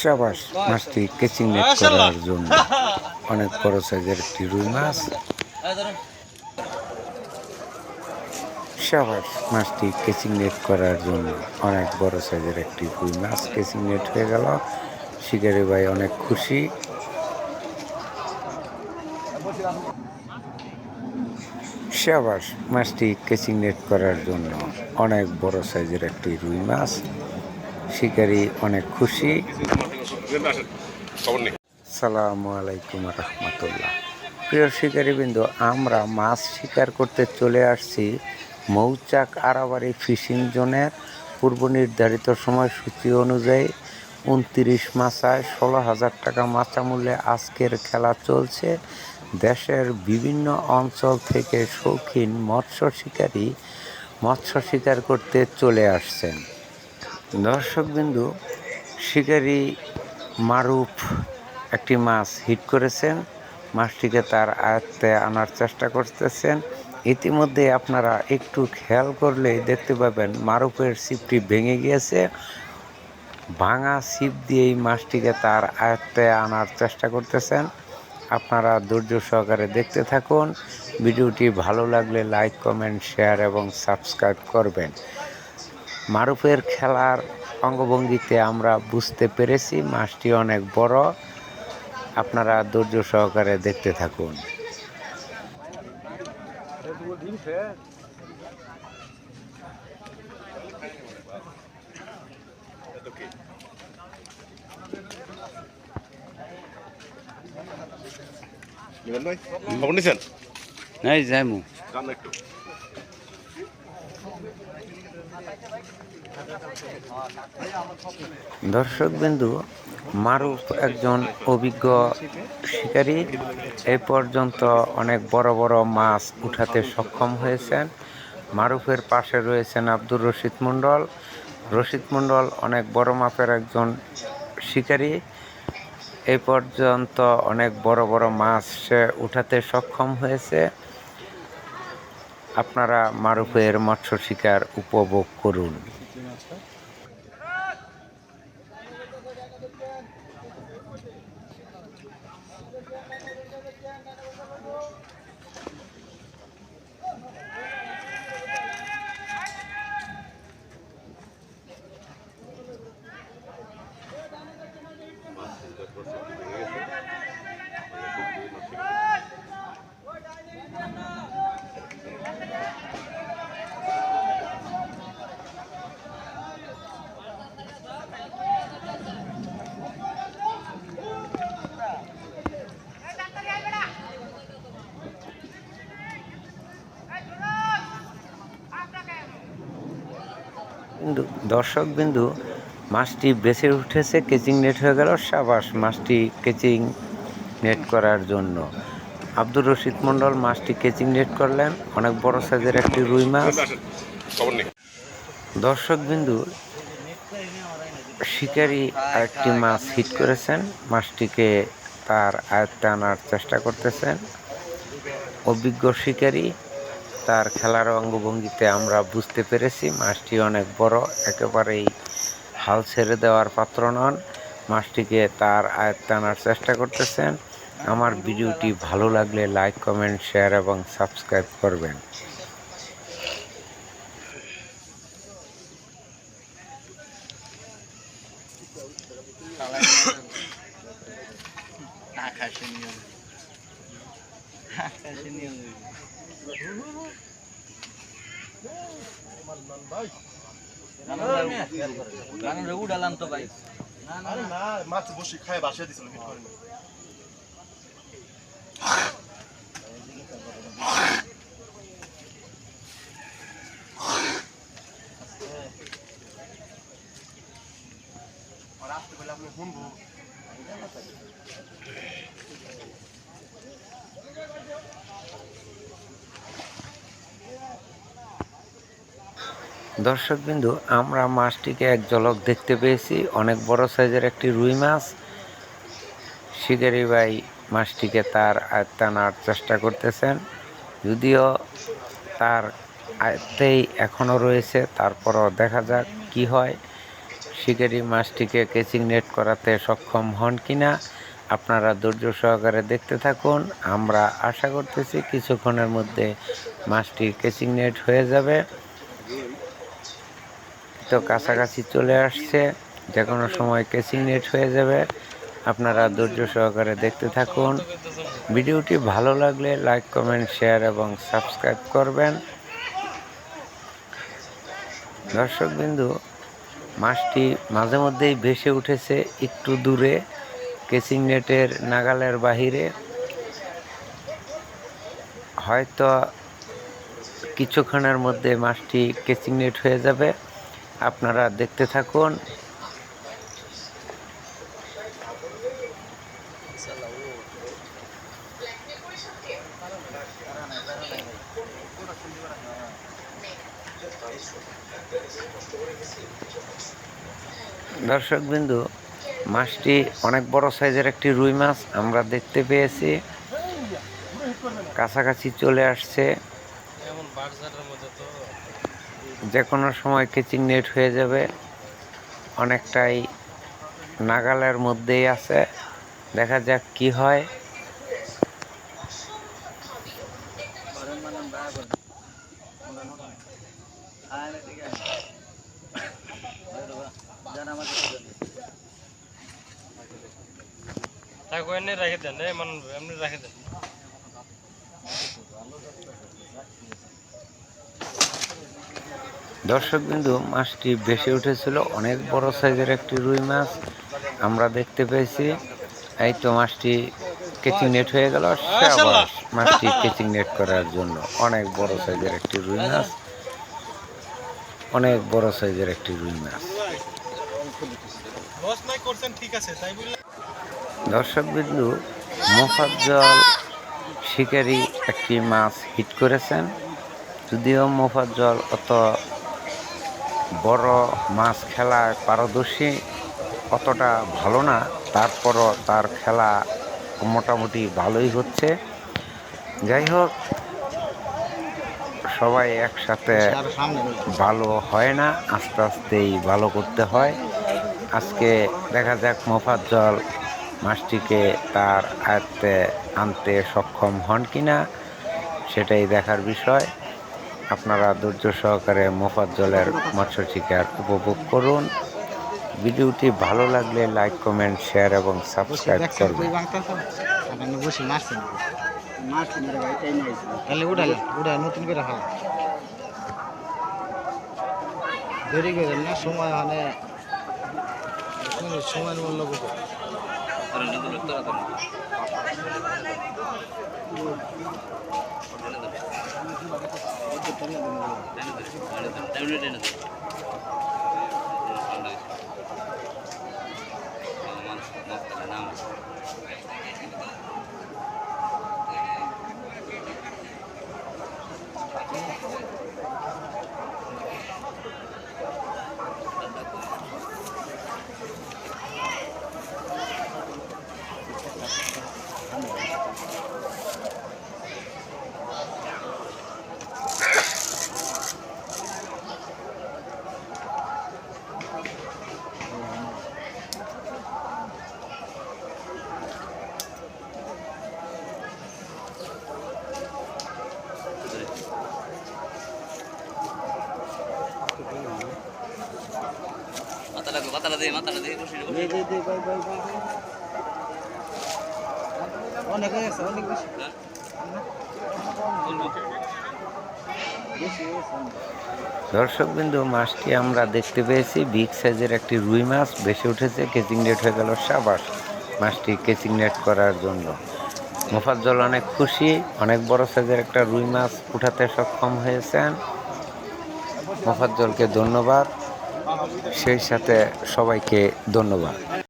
সাবাস মাছটি কেচিং নেট করার জন্য। অনেক বড় সাইজের একটি রুই মাছ। সাবাস মাছটি কেচিং নেট করার জন্য অনেক বড় সাইজের একটি রুই মাছ কেচিং নেট হয়ে গেল। শিকারি ভাই অনেক খুশি। সাবাস মাছটি কেচিং নেট করার জন্য অনেক বড় সাইজের একটি রুই মাছ। শিকারি অনেক খুশি। সালামু আলাইকুম রহমতুল্লাহ। প্রিয় শিকারীবৃন্দ, আমরা মাছ শিকার করতে চলে আসছি মৌচাক আরাবাড়ি ফিশিং জোনের পূর্ব নির্ধারিত সময়সূচি অনুযায়ী উনত্রিশ মাসায় ষোলো হাজার টাকা মাচা মূল্যে আজকের খেলা চলছে। দেশের বিভিন্ন অঞ্চল থেকে শৌখিন মৎস্য শিকারী মৎস্য শিকার করতে চলে আসছেন। দর্শকবিন্দু, শিকারি মারুফ একটি মাছ হিট করেছেন। মাছটিকে তার আয়ত্তে আনার চেষ্টা করতেছেন। ইতিমধ্যে আপনারা একটু খেয়াল করলেই দেখতে পাবেন মারুফের ছিপটি ভেঙে গিয়েছে। ভাঙা ছিপ দিয়েই মাছটিকে তার আয়ত্তে আনার চেষ্টা করতেছেন। আপনারা ধৈর্য সহকারে দেখতে থাকুন। ভিডিওটি ভালো লাগলে লাইক, কমেন্ট, শেয়ার এবং সাবস্ক্রাইব করবেন। মারুফের খেলার অঙ্গভঙ্গিতে আমরা বুঝতে পেরেছি মাছটি অনেক বড়। আপনারা ধৈর্য সহকারে দেখতে থাকুন। নিবেন ভাই খবর নিছেন? নাই যাইমু। যান না একটু দর্শকবিন্দু মারুফ একজন অভিজ্ঞ শিকারী। এ পর্যন্ত অনেক বড় বড় মাছ উঠাতে সক্ষম হয়েছেন। মারুফের পাশে রয়েছেন আব্দুর রশিদ মণ্ডল। রশিদ মণ্ডল অনেক বড় মাপের একজন শিকারী। এ পর্যন্ত অনেক বড় বড় মাছ সে উঠাতে সক্ষম হয়েছে। আপনারা মারুফের মৎস্য শিকার উপভোগ করুন। নমস্কার বিন্দু দর্শক বিন্দু মাছটি বেঁচে উঠেছে কেচিং নেট হয়ে গেল, সাবাস মাছটি কেচিং নেট করার জন্য। আব্দুর রশিদ মণ্ডল মাছটি কেচিং নেট করলেন, অনেক বড় সাইজের একটি রুই মাছ। দর্শক বিন্দু শিকারি আরেকটি মাছ হিট করেছেন, মাছটিকে তার আয়ত্তে আনার চেষ্টা করতেছেন। অভিজ্ঞ শিকারী তার খেলার অঙ্গভঙ্গিতে আমরা বুঝতে পেরেছি মাছটি অনেক বড়, একেবারেই হাল ছেড়ে দেওয়ার পাত্র নন। মাছটিকে তার আয়ত্ত আনার চেষ্টা করতেছেন। আমার ভিডিওটি ভালো লাগলে লাইক কমেন্ট শেয়ার এবং সাবস্ক্রাইব করবেন। উড়ালাম তো ভাই। না মাছ বসে খায় বাসা দিছিল হিট করে না শুনব দর্শকবিন্দু, আমরা মাছটিকে এক ঝলক দেখতে পেয়েছি। অনেক বড় সাইজের একটি রুই মাছ। শিকারি ভাই মাছটিকে তার আয়ত্তে আনার চেষ্টা করতেছেন। যদিও তার আয়ত্তেই এখনও রয়েছে, তারপরও দেখা যাক কি হয়। শিকারী মাছটিকে কেচিং নেট করাতে সক্ষম হন কিনা, আপনারা ধৈর্য সহকারে দেখতে থাকুন। আমরা আশা করতেছি কিছুক্ষণের মধ্যে মাছটি কেচিং নেট হয়ে যাবে। তো কাছাকাছি চলে আসছে। যে কোনো সময় কেচিং নেট হয়ে যাবে। আপনারা ধৈর্য সহকারে দেখতে থাকুন। ভিডিওটি ভালো লাগলে লাইক কমেন্ট শেয়ার এবং সাবস্ক্রাইব করবেন। দর্শকবিন্দু মাছটি মাঝে মধ্যেই ভেসে উঠেছে একটু দূরে কেচিং নেটের নাগালের বাহিরে। হয়তো কিছুক্ষণের মধ্যে মাছটি কেচিং নেট হয়ে যাবে। আপনারা দেখতে থাকুন। দর্শকবিন্দু, মাছটি অনেক বড় সাইজের একটি রুই মাছ, আমরা দেখতে পেয়েছি। কাছাকাছি চলে আসছে। যে কোনো সময় কিচিং নেট হয়ে যাবে। অনেকটাই নাগালের মধ্যেই আছে। দেখা যাক কি হয়। রেখে দেন এমনি রেখে দেন। দর্শকবিন্দু মাছটি ভেসে উঠেছিল। অনেক বড় সাইজের একটি রুই মাছ আমরা দেখতে পেয়েছি। এই তো মাছটি কেচিং নেট হয়ে গেল। মাছটি কেচিং নেট করার জন্য অনেক বড় সাইজের একটি রুই মাছ। অনেক বড় সাইজের একটি রুই মাছ। দর্শক বিন্দু মোফাজ্জল শিকারি একটি মাছ হিট করেছেন। যদিও মোফাজ্জল অত বড় মাছ খেলায় পারদর্শী অতটা ভালো না। তারপরও তার খেলা মোটামুটি ভালোই হচ্ছে। যাই হোক, সবাই একসাথে ভালো হয় না, আস্তে আস্তেই ভালো করতে হয়। আজকে দেখা যাক মোফাজ্জল মাছটিকে তার আয়ত্তে আনতে সক্ষম হন কিনা, সেটাই দেখার বিষয়। আপনারা ধৈর্য সহকারে মোফাজ্জলের মৎস্য শিকার উপভোগ করুন। ভিডিওটি ভালো লাগলে লাইক কমেন্ট শেয়ার এবং সাবস্ক্রাইব করবেন। তাহলে নতুন করে দেরি করে না সময় মানে সময়ের মূল্য ತಗೊಂಡು মাথাটা দিয়ে মাথাটা দিয়ে বসে অনেক হয়ে অনেক বেশি। হয়েছে দর্শকবিন্দু মাছটি আমরা দেখতে পেয়েছি। বিগ সাইজের একটি রুই মাছ বেশি উঠেছে কেচিং নেট হয়ে গেল সাবাস। মাছটি কেচিং নেট করার জন্য। মোফাজ্জল অনেক খুশি অনেক বড় সাইজের একটা রুই মাছ উঠাতে সক্ষম হয়েছেন। মোফাজ্জলকে ধন্যবাদ। সেই সাথে সবাইকে ধন্যবাদ।